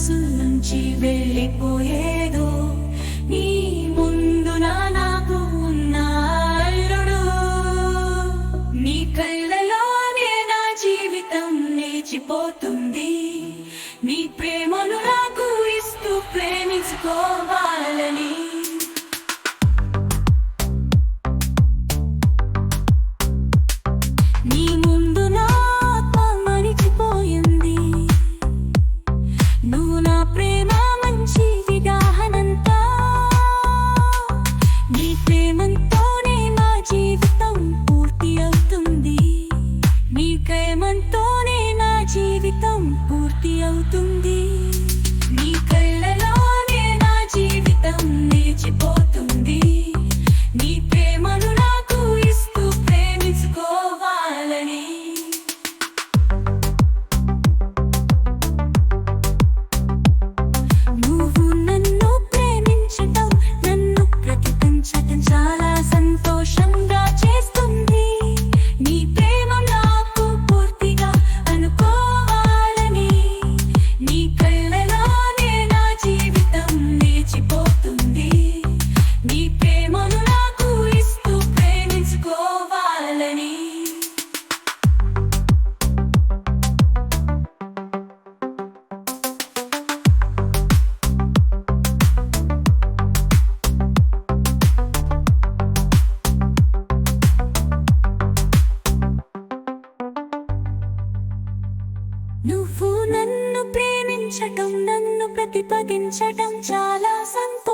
మనసు నుంచి వెళ్ళిపోయేదో నీ ముందున నాకు ఉన్నాడు నీ కళ్ళలోనే నా జీవితం నేచిపోతుంది నీ ప్రేమను నాకు ఇస్తూ ప్రేమించుకోవాలి. ప్రేమంతోనే నా జీవితం పూర్తి అవుతుంది. నువ్వు నన్ను ప్రేమించటం నన్ను ప్రతిపగించటం చాలా సంతోషం.